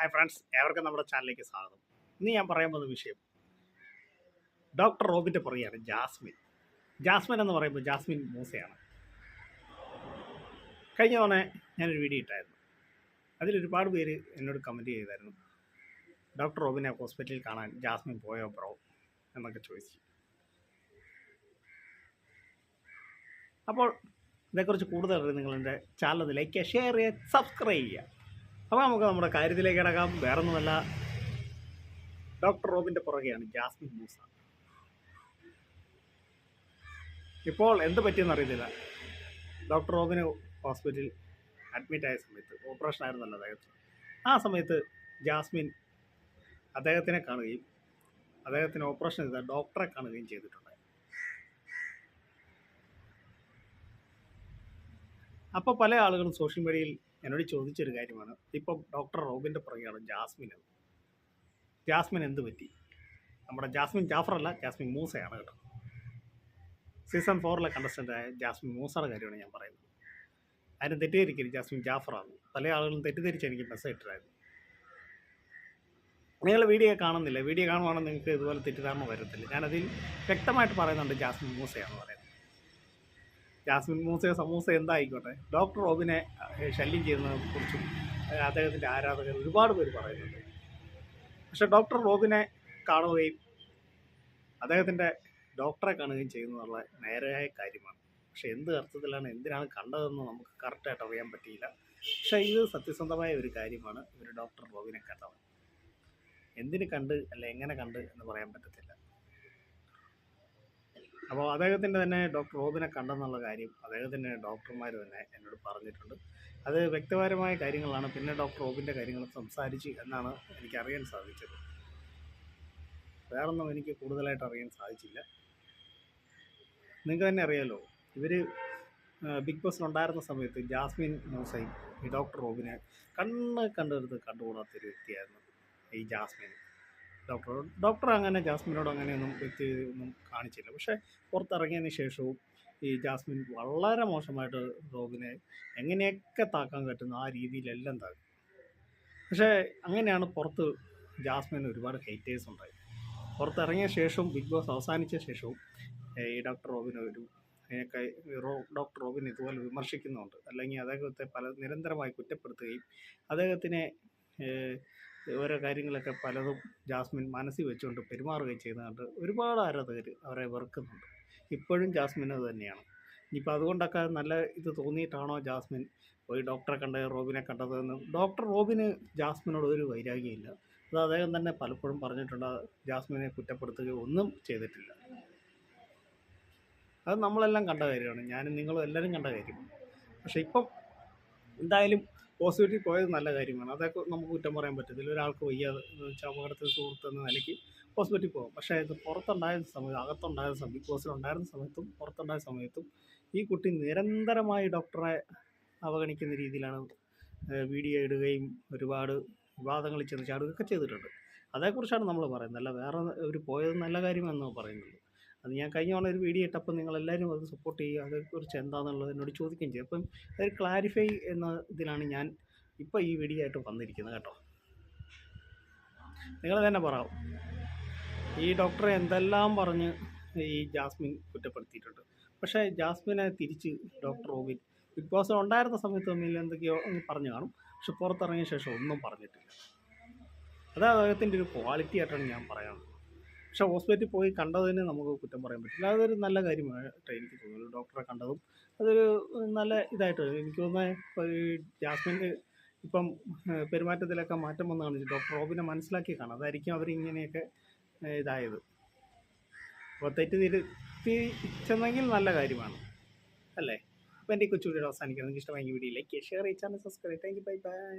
Hi friends ഏവർക്കും നമ്മുടെ ചാനലിലേക്ക് സ്വാഗതം. ഇന്ന് ഞാൻ പറയാൻ പോകുന്ന വിഷയം ഡോക്ടർ റോബിന്റെ പുറകെയാണ് ജാസ്മിൻ. ജാസ്മിൻ എന്ന് പറയുമ്പോൾ ജാസ്മിൻ മൂസയാണ്. കഴിഞ്ഞ തവണ ഞാനൊരു വീഡിയോ ഇട്ടായിരുന്നു. അതിലൊരുപാട് പേര് എന്നോട് കമന്റ് ചെയ്തായിരുന്നു ഡോക്ടർ റോബിനെ ഹോസ്പിറ്റലിൽ കാണാൻ ജാസ്മിൻ പോയോ ബ്രോ എന്നൊക്കെ ചോദിച്ചു. അപ്പോൾ ഇതേക്കുറിച്ച് കൂടുതൽ അറിയാൻ നിങ്ങളെന്റെ ചാനൽ ലൈക്ക് ചെയ്യുക ഷെയർ ചെയ്യുക സബ്സ്ക്രൈബ് ചെയ്യുക. അപ്പോൾ നമുക്ക് നമ്മുടെ കാര്യത്തിലേക്ക് കിടക്കാം. വേറൊന്നുമല്ല. ഡോക്ടർ റോബിന്റെ പുറകെയാണ് ജാസ്മിൻ മൂസ. ഇപ്പോൾ എന്ത് പറ്റിയെന്ന് അറിയത്തില്ല. ഡോക്ടർ റോബിന് ഹോസ്പിറ്റലിൽ അഡ്മിറ്റ് ആയ സമയത്ത് ഓപ്പറേഷൻ ആയിരുന്നല്ലോ അദ്ദേഹത്തിന്. ആ സമയത്ത് ജാസ്മിൻ അദ്ദേഹത്തിനെ കാണുകയും അദ്ദേഹത്തിന് ഓപ്പറേഷൻ ചെയ്ത ഡോക്ടറെ കാണുകയും ചെയ്തിട്ടുണ്ട്. അപ്പോൾ പല ആളുകളും സോഷ്യൽ മീഡിയയിൽ എന്നോട് ചോദിച്ചൊരു കാര്യമാണ്. ഇപ്പം ഡോക്ടർ റോബിന്റെ പുറകെയാണ് ജാസ്മിൻ. ജാസ്മിൻ എന്ത് പറ്റി? നമ്മുടെ ജാസ്മിൻ ജാഫറല്ല ജാസ്മിൻ മൂസയാണ് കേട്ടോ. സീസൺ ഫോറിലെ കണ്ടസ്റ്റന്റായ ജാസ്മിൻ മൂസയുടെ കാര്യമാണ് ഞാൻ പറയുന്നത്. അതിന് തെറ്റിദ്ധരിക്കരുത് ജാസ്മിൻ ജാഫറാണ്. പല ആളുകളും തെറ്റിദ്ധരിച്ച് എനിക്ക് മെസ്സേജ് ഇട്ടായിരുന്നു നിങ്ങൾ വീഡിയോ കാണുന്നില്ല വീഡിയോ കാണുവാണെങ്കിൽ നിങ്ങൾക്ക് ഇതുപോലെ തെറ്റിദ്ധാരണ വരത്തില്ല. ഞാനതിൽ വ്യക്തമായിട്ട് പറയുന്നുണ്ട് ജാസ്മിൻ മൂസയാണെന്ന് പറയുന്നത്. ജാസ്മിൻ മൂസയോ സമൂസ എന്തായിക്കോട്ടെ? ഡോക്ടർ റോബിനെ ശല്യം ചെയ്യുന്നതിനെ കുറിച്ചും അദ്ദേഹത്തിന്റെ ആരാധകർ ഒരുപാട് പേര് പറയുന്നുണ്ട്. പക്ഷെ ഡോക്ടർ റോബിനെ കാണുകയും അദ്ദേഹത്തിന്റെ ഡോക്ടറെ കാണുകയും ചെയ്യുന്നതുള്ള നേരായ കാര്യമാണ്. പക്ഷെ എന്ത് അർത്ഥത്തിലാണ് എന്തിനാണ് കണ്ടതെന്ന് നമുക്ക് കറക്റ്റായിട്ട് അറിയാൻ പറ്റിയില്ല. പക്ഷേ ഇത് സത്യസന്ധമായ ഒരു കാര്യമാണ്. ഒരു ഡോക്ടർ റോബിനെ കണ്ടത് എന്തിന് കണ്ട് അല്ല എങ്ങനെ കണ്ട് എന്ന് പറയാൻ പറ്റത്തില്ല. അപ്പോൾ അദ്ദേഹത്തിന്റെ തന്നെ ഡോക്ടർ റോബിനെ കണ്ടെന്നുള്ള കാര്യം അദ്ദേഹത്തിന്റെ ഡോക്ടർമാർ തന്നെ എന്നോട് പറഞ്ഞിട്ടുണ്ട്. അത് വ്യക്തിപരമായ കാര്യങ്ങളാണ്. പിന്നെ ഡോക്ടർ റോബിന്റെ കാര്യങ്ങൾ സംസാരിച്ച് എന്നാണ് എനിക്കറിയാൻ സാധിച്ചത്. വേറൊന്നും എനിക്ക് കൂടുതലായിട്ട് അറിയാൻ സാധിച്ചില്ല. നിങ്ങൾക്ക് തന്നെ അറിയാലോ ഇവർ ബിഗ് ബോസിലുണ്ടായിരുന്ന സമയത്ത് ജാസ്മിൻ മൂസൈൻ ഈ ഡോക്ടർ റോബിനെ കണ്ണ് കണ്ടെടുത്ത് കണ്ടുകൂടാത്തൊരു വ്യക്തിയായിരുന്നു ഈ ജാസ്മിൻ. ഡോക്ടർ ഡോക്ടർ അങ്ങനെ ജാസ്മിനോട് അങ്ങനെയൊന്നും വ്യക്തി ഒന്നും കാണിച്ചില്ല. പക്ഷേ പുറത്തിറങ്ങിയതിന് ശേഷവും ഈ ജാസ്മിൻ വളരെ മോശമായിട്ട് ഡോഗിനെ എങ്ങനെയൊക്കെ താക്കാൻ പറ്റുന്ന ആ രീതിയിലെല്ലാം താക്കും. പക്ഷേ അങ്ങനെയാണ് പുറത്ത് ജാസ്മിന് ഒരുപാട് ഹെയ്റ്റേഴ്സ് ഉണ്ടായി പുറത്തിറങ്ങിയ ശേഷവും ബിഗ് ബോസ് അവസാനിച്ച ശേഷവും ഈ ഡോക്ടർ റോബിന് ഒരു ഡോക്ടർ റോബിൻ ഇതുപോലെ വിമർശിക്കുന്നുണ്ട്. അല്ലെങ്കിൽ അദ്ദേഹത്തെ പല നിരന്തരമായി കുറ്റപ്പെടുത്തുകയും അദ്ദേഹത്തിനെ ഓരോ കാര്യങ്ങളൊക്കെ പലതും ജാസ്മിൻ മനസ്സിൽ വെച്ചുകൊണ്ട് പെരുമാറുകയും ചെയ്യുന്നതുകൊണ്ട് ഒരുപാട് ആരാധകർ അവരെ വെറുക്കുന്നുണ്ട്. ഇപ്പോഴും ജാസ്മിൻ അത് തന്നെയാണ്. ഇനിയിപ്പോൾ അതുകൊണ്ടൊക്കെ നല്ല ഇത് തോന്നിയിട്ടാണോ ജാസ്മിൻ പോയി ഡോക്ടറെ കണ്ടത് റോബിനെ കണ്ടതെന്ന്? ഡോക്ടർ റോബിന് ജാസ്മിനോട് ഒരു വൈരാഗ്യമില്ല. അത് അദ്ദേഹം തന്നെ പലപ്പോഴും പറഞ്ഞിട്ടുണ്ട് ജാസ്മിനെ കുറ്റപ്പെടുത്തുകയോ ഒന്നും ചെയ്തിട്ടില്ല. അത് നമ്മളെല്ലാം കണ്ട കാര്യമാണ്. ഞാനും നിങ്ങളും എല്ലാവരും കണ്ട കാര്യമാണ് പക്ഷേ ഇപ്പം എന്തായാലും പോസിറ്റീവ് പോയത് നല്ല കാര്യമാണ്. അതൊക്കെ നമുക്ക് കുറ്റം പറയാൻ പറ്റത്തില്ല. ഒരാൾക്ക് വയ്യാതെ വെച്ചാൽ അപകടത്തിൽ സുഹൃത്ത് എന്ന നിലയ്ക്ക് ഹോസ്പിറ്റലിൽ പോകും. പക്ഷേ ഇത് പുറത്തുണ്ടായ സമയത്ത് അകത്തുണ്ടായ സമയം ബിഗ് ബോസിലുണ്ടായിരുന്ന സമയത്തും പുറത്തുണ്ടായ സമയത്തും ഈ കുട്ടി നിരന്തരമായി ഡോക്ടറെ അവഗണിക്കുന്ന രീതിയിലാണ് വീഡിയോ ഇടുകയും ഒരുപാട് വിവാദങ്ങളിൽ ചെന്ന് ചാടുകയൊക്കെ ചെയ്തിട്ടുണ്ട്. അതേക്കുറിച്ചാണ് നമ്മൾ പറയുന്നത്. അല്ല വേറെ ഒരു പോയത് നല്ല കാര്യമെന്ന് പറയുന്നുള്ളൂ അത് ഞാൻ കഴിഞ്ഞ തവണ ഒരു വീഡിയോ ഇട്ടപ്പോൾ നിങ്ങളെല്ലാവരും അത് സപ്പോർട്ട് ചെയ്യുക അതേക്കുറിച്ച് എന്താണെന്നുള്ളത് എന്നോട് ചോദിക്കുകയും ചെയ്യും അപ്പം അതൊരു ക്ലാരിഫൈ എന്ന ഇതിലാണ് ഞാൻ ഇപ്പോൾ ഈ വീഡിയോ ആയിട്ട് വന്നിരിക്കുന്നത് കേട്ടോ. നിങ്ങൾ തന്നെ പറ. ഈ ഡോക്ടറെ എന്തെല്ലാം പറഞ്ഞ് ഈ ജാസ്മിൻ കുറ്റപ്പെടുത്തിയിട്ടുണ്ട്? പക്ഷേ ജാസ്മിനെ തിരിച്ച് ഡോക്ടർ റോബിൻ ബിഗ് ബോസ് ഉണ്ടായിരുന്ന സമയത്ത് തമ്മിൽ എന്തൊക്കെയോ പറഞ്ഞു കാണും. പക്ഷെ പുറത്തിറങ്ങിയ ശേഷം ഒന്നും പറഞ്ഞിട്ടില്ല. അത് അദ്ദേഹത്തിന്റെ ഒരു ക്വാളിറ്റി ആയിട്ടാണ് ഞാൻ പറയാനുള്ളത്. പക്ഷെ ഹോസ്പിറ്റലിൽ പോയി കണ്ടതിന് നമുക്ക് കുറ്റം പറയാൻ പറ്റില്ല. അതൊരു നല്ല കാര്യമായിട്ട് എനിക്ക് തോന്നുന്നു ഡോക്ടറെ കണ്ടതും അതൊരു നല്ല ഇതായിട്ട് എനിക്ക് തോന്നുന്നത് ഈ ജാസ്മിന്റെ ഇപ്പം പെരുമാറ്റത്തിലൊക്കെ മാറ്റം വന്നതാണ് ഡോക്ടർ റോബിനെ മനസ്സിലാക്കി കാണാം അതായിരിക്കും അവരിങ്ങനെയൊക്കെ ഇതായത്. അപ്പോൾ തെറ്റ് തിരുത്തിച്ചെന്നെങ്കിൽ നല്ല കാര്യമാണ്. അല്ലേ? അപ്പോൾ എന്റെ ഈ കൊച്ചു വീഡിയോ അവസാനിക്കുന്നത് നിങ്ങൾക്ക് ഇഷ്ടമായി വീഡിയോ ലൈക്ക് ഷെയർ ചെയ്യാൻ subscribe thank you. Bye bye.